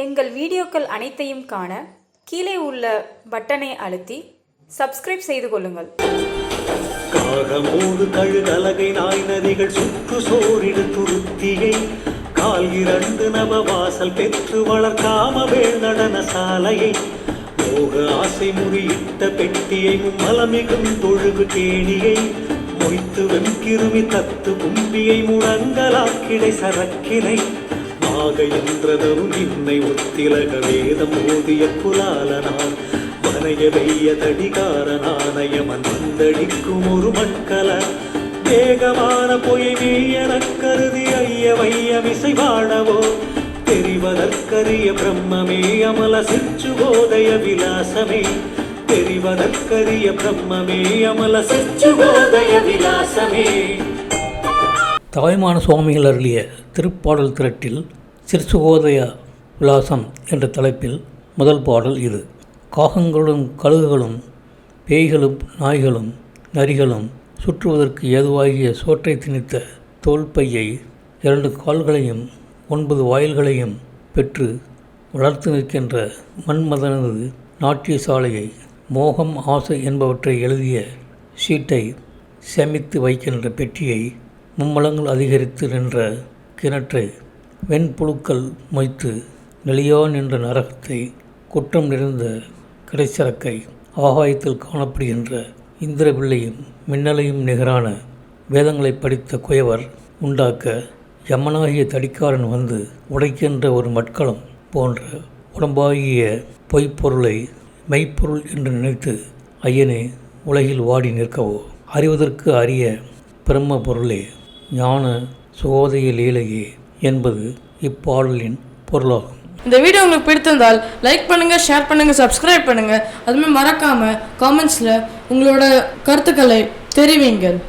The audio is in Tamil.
எங்கள் வீடியோக்கள் அனைத்தையும் காண கீழே உள்ள பட்டனை அழுத்தி சப்ஸ்கிரைப் செய்து கொள்ளுங்கள். காகமோடு கழுதலகை நாய் நதிகள் சுற்று சோரிடு துருத்தியை கால் இரண்டு நவவாசல் பெற்று வளர்க்காம வேள் நடன சாலையை மோக ஆசை முறியிட்ட பெட்டியை மலமிகும் தொழுகு கேணியை மொய்த்து வெண்கிருமி தத்து கும்பியை முழங்கலாக்கிடை சரக்கினை நாக என்றதரும் இன்னை ஒத்திலக வேதம் ஓதிய புலாலனான் மனைய வெய்ய தடிகார நாணயமன் வந்தடிக்கும் ஒரு மக்கள வேகமான பொய் நீயனக் கருதி ஐய வைய வையமிசை வாழவோ தெரிவதற்கரிய பிரம்மமே அமல சிச்சுவோதய விலாசமே. தெரிவதற்கரிய பிரம்மமே அமல சிச்சுவோதய விலாசமே. தாய்மான சுவாமிகள் அருளிய திருப்பாடல் திரட்டில் சிற்சுகோதய விலாசம் என்ற தலைப்பில் முதல் பாடல் இது. காகங்களும் கழுகுகளும் பேய்களும் நாய்களும் நரிகளும் சுற்றுவதற்கு ஏதுவாகிய சோற்றை திணித்த தோல்பையை இரண்டு கால்களையும் ஒன்பது வாயில்களையும் பெற்று வளர்த்து நிற்கின்ற மன்மதனது நாட்டிய சாலையை மோகம் ஆசை என்பவற்றை எழுதிய ஷீட்டை சேமித்து வைக்கின்ற பெட்டியை மும்மலங்கள் அதிகரித்து நின்ற கிணற்றை வெண்புழுக்கள் மொய்த்து நெளியா நின்ற நரகத்தை குற்றம் நிறைந்த கிடைச்சரக்கை ஆகாயத்தில் காணப்படுகின்ற இந்திரபிள்ளையும் மின்னலையும் நிகரான வேதங்களை படித்த குயவர் உண்டாக்க யமனாகிய தடிக்காரன் வந்து உடைக்கின்ற ஒரு மட்களம் போன்ற உடம்பாகிய பொய்ப்பொருளை மெய்ப்பொருள் என்று நினைத்து ஐயனே உலகில் வாடி நிற்கவோ? அறிவதற்கு அரிய பிரம்ம பொருளே ஞான சுகோதய லீலையே என்பது இப்பாடலின் பொருளாகும். இந்த வீடியோ உங்களுக்கு பிடித்திருந்தால் லைக் பண்ணுங்கள் ஷேர் பண்ணுங்கள் சப்ஸ்கிரைப் பண்ணுங்கள் அதுமாதிரி மறக்காமல் காமெண்ட்ஸில் உங்களோட கருத்துக்களை தெரிவிங்கள்.